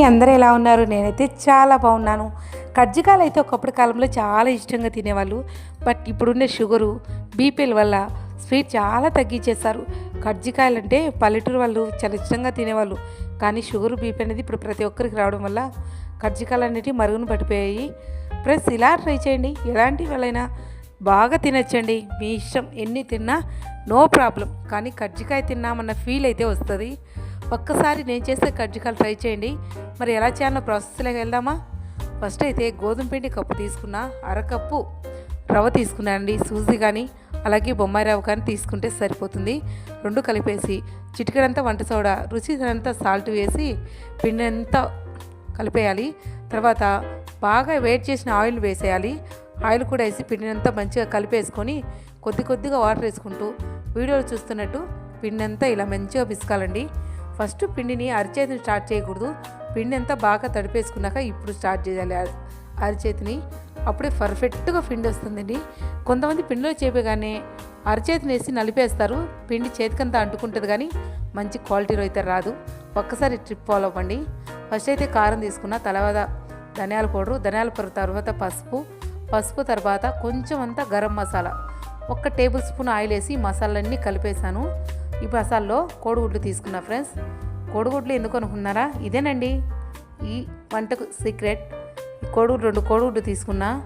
అందరూ ఎలా ఉన్నారు? నేనైతే చాలా బాగున్నాను. కజ్జికాయలు అయితే ఒకప్పుడు కాలంలో చాలా ఇష్టంగా తినేవాళ్ళు. బట్ ఇప్పుడున్న షుగరు బీపీల వల్ల స్వీట్ చాలా తగ్గించేస్తారు కజ్జికాయలు అంటే పల్లెటూరు వాళ్ళు చాలా ఇష్టంగా తినేవాళ్ళు. కానీ షుగర్ బీపీ అనేది ఇప్పుడు ప్రతి ఒక్కరికి రావడం వల్ల కజ్జికాయలు అనేటివి మరుగున పడిపోయాయి. ప్లస్ ఇలా ట్రై చేయండి. ఎలాంటి వాళ్ళైనా బాగా తినచ్చండి. మీ ఇష్టం ఎన్ని తిన్నా నో ప్రాబ్లం. కానీ కజ్జికాయ తిన్నామన్న ఫీల్ అయితే వస్తుంది. ఒక్కసారి నేను చేసే కజ్జికాయలు ట్రై చేయండి. మరి ఎలా చేయాలో ప్రాసెస్లోకి వెళ్దామా? ఫస్ట్ అయితే గోధుమ పిండి కప్పు తీసుకున్న అరకప్పు రవ్వ తీసుకున్నానండి సూజీ కానీ అలాగే బొమ్మాయి రవ్వ కానీ తీసుకుంటే సరిపోతుంది. రెండు కలిపేసి చిటికెడంతా వంట సోడా రుచి అంతా సాల్ట్ వేసి పిండి అంతా కలిపేయాలి. తర్వాత బాగా వేడి చేసిన ఆయిల్ వేసేయాలి. ఆయిల్ కూడా వేసి పిండిని అంతా మంచిగా కలిపేసుకొని కొద్ది కొద్దిగా వాటర్ వేసుకుంటూ వీడియోలు చూస్తున్నట్టు పిండి అంతా ఇలా మంచిగా పిసకాలండి ఫస్ట్ పిండిని అరిచేతిని స్టార్ట్ చేయకూడదు. పిండి అంతా బాగా తడిపేసుకున్నాక ఇప్పుడు స్టార్ట్ చేయాలి. అరిచేతిని అప్పుడే పర్ఫెక్ట్గా పిండి వస్తుందండి. కొంతమంది పిండిలో చేపగానే అరిచేతిని వేసి నలిపేస్తారు. పిండి చేతికంతా అంటుకుంటుంది కానీ మంచి క్వాలిటీలో అయితే రాదు. ఒక్కసారి ట్రిప్ ఫాలో అవ్వండి. ఫస్ట్ అయితే కారం తీసుకున్న తర్వాత ధనియాల పౌడరు ధనియాల పౌడర్ తర్వాత పసుపు పసుపు తర్వాత కొంచెం అంతా గరం మసాలా. ఒక్క టేబుల్ స్పూన్ ఆయిల్ వేసి మసాలన్నీ కలిపేశాను. ఈ మసాల్లో కోడిగుడ్లు తీసుకున్నా ఫ్రెండ్స్. కోడిగుడ్లు ఎందుకు అనుకున్నారా? ఇదేనండి. ఈ వంటకు సీక్రెట్. కోడిగుడ్లు రెండు కోడిగుడ్లు తీసుకున్నా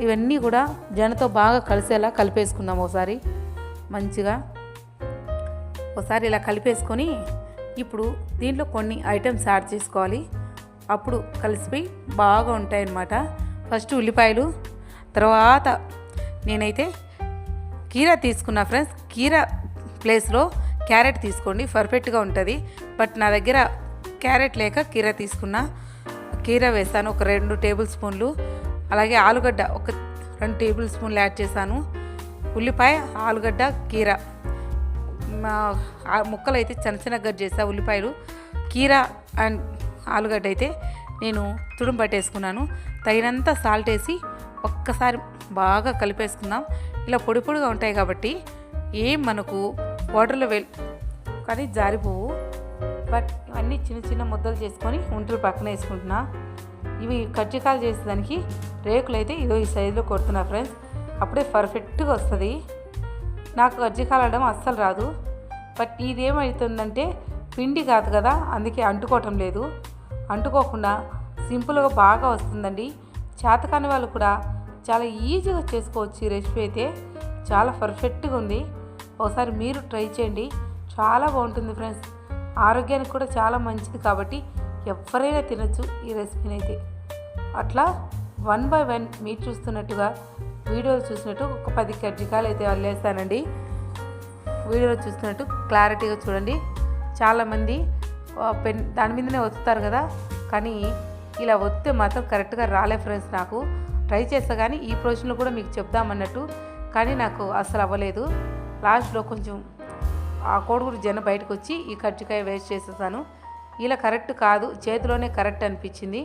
ఇవన్నీ కూడా జనతో బాగా కలిసేలా కలిపేసుకుందాం ఒకసారి. మంచిగా ఒకసారి ఇలా కలిపేసుకొని ఇప్పుడు దీంట్లో కొన్ని ఐటమ్స్ యాడ్ చేసుకోవాలి. అప్పుడు కలిసిపోయి బాగా ఉంటాయన్నమాట. ఫస్ట్ ఉల్లిపాయలు తర్వాత నేనైతే కీర తీసుకున్నా ఫ్రెండ్స్. కీరా ప్లేస్లో క్యారెట్ తీసుకోండి పర్ఫెక్ట్గా ఉంటుంది. బట్ నా దగ్గర క్యారెట్ లేక కీరా తీసుకున్నా. కీరా వేసాను ఒక రెండు టేబుల్ స్పూన్లు. అలాగే ఆలుగడ్డ ఒక రెండు టేబుల్ స్పూన్లు యాడ్ చేశాను. ఉల్లిపాయ ఆలుగడ్డ కీర. మా ముక్కలు అయితే చిన్న చిన్న గడ్డ చేసా ఉల్లిపాయలు. కీరా అండ్ ఆలుగడ్డ అయితే నేను తుడుము పట్టేసుకున్నాను. తగినంత సాల్ట్ వేసి ఒక్కసారి బాగా కలిపేసుకుందాం. ఇలా పొడి పొడిగా ఉంటాయి కాబట్టి ఏం మనకు వాటర్లో వెల్. కానీ జారిపోవు. బట్ అన్నీ చిన్న చిన్న ముద్దలు చేసుకొని ఉంటలు పక్కన వేసుకుంటున్నా. ఇవి కజ్జికాయలు చేసేదానికి రేకులు అయితే ఇదో ఈ సైజులో కొడుతున్నా ఫ్రెండ్స్. అప్పుడే పర్ఫెక్ట్గా వస్తుంది. నాకు కజ్జికాయలు అస్సలు రాదు. బట్ ఇదేమవుతుందంటే పిండి కాదు కదా అందుకే అంటుకోవటం లేదు. అంటుకోకుండా సింపుల్గా బాగా వస్తుందండి. చేతకాని వాళ్ళు కూడా చాలా ఈజీగా చేసుకోవచ్చు ఈ రెసిపీ అయితే. చాలా పర్ఫెక్ట్గా ఉంది. ఒకసారి మీరు ట్రై చేయండి. చాలా బాగుంటుంది ఫ్రెండ్స్. ఆరోగ్యానికి కూడా చాలా మంచిది కాబట్టి ఎవరైనా తినచ్చు ఈ రెసిపీని అయితే అట్లా వన్ బై వన్ మీరు చూస్తున్నట్టుగా వీడియోలు చూసినట్టు ఒక పది కజ్జికాయలు అయితే వల్లేస్తానండి వీడియోలో చూస్తున్నట్టు క్లారిటీగా చూడండి. చాలామంది పెన్ దాని మీదనే వస్తారు కదా. కానీ ఇలా వస్తే మాత్రం కరెక్ట్గా రాలే ఫ్రెండ్స్ నాకు. ట్రై చేస్తా కానీ ఈ ప్రొజెక్షన్లో కూడా మీకు చెప్దామన్నట్టు కానీ నాకు అసలు అవ్వలేదు. లాస్ట్లో కొంచెం ఆ కోడిగుడు జన బయటకు వచ్చి ఈ కజ్జికాయ వేస్ట్ చేసేసాను. ఇలా కరెక్ట్ కాదు. చేతిలోనే కరెక్ట్ అనిపించింది.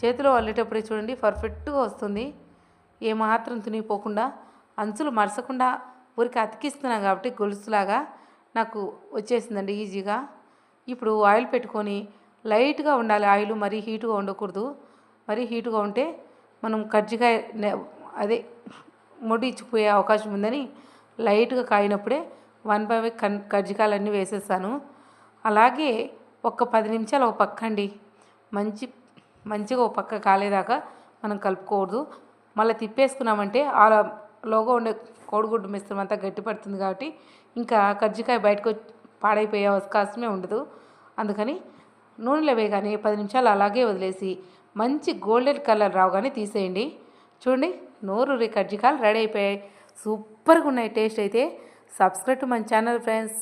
చేతిలో వల్లేటప్పుడే చూడండి పర్ఫెక్ట్గా వస్తుంది. ఏమాత్రం తునిగిపోకుండా అంచులు మరసకుండా ఊరికి అతికిస్తున్నాం కాబట్టి గొలుసులాగా నాకు వచ్చేసిందండి ఈజీగా. ఇప్పుడు ఆయిల్ పెట్టుకొని లైట్గా ఉండాలి. ఆయిల్ మరీ హీటుగా ఉండకూడదు. మరీ హీటుగా ఉంటే మనం కజ్జికాయ అదే ముడి ఇచ్చిపోయే అవకాశం ఉందని లైట్గా కాయినప్పుడే వన్ బై వన్ కన్ కజ్జికాయలన్నీ వేసేస్తాను. అలాగే ఒక పది నిమిషాలు ఒక పక్క అండి మంచి మంచిగా ఒక పక్క కాలేదాకా మనం కలుపుకోకూడదు. మళ్ళీ తిప్పేసుకున్నామంటే ఆ లోగా ఉండే కోడిగుడ్డు మిశ్రమం అంతా గట్టిపడుతుంది కాబట్టి ఇంకా కజ్జికాయ బయటకు పాడైపోయే అవకాశమే ఉండదు. అందుకని నూనెలో వేయగానే పది నిమిషాలు అలాగే వదిలేసి మంచి గోల్డెన్ కలర్ రావుగానే తీసేయండి. చూడండి నోరు కజ్జికాయలు రెడీ అయిపోయాయి. సూపర్గా ఉన్నాయి టేస్ట్ అయితే subscribe to my channel friends.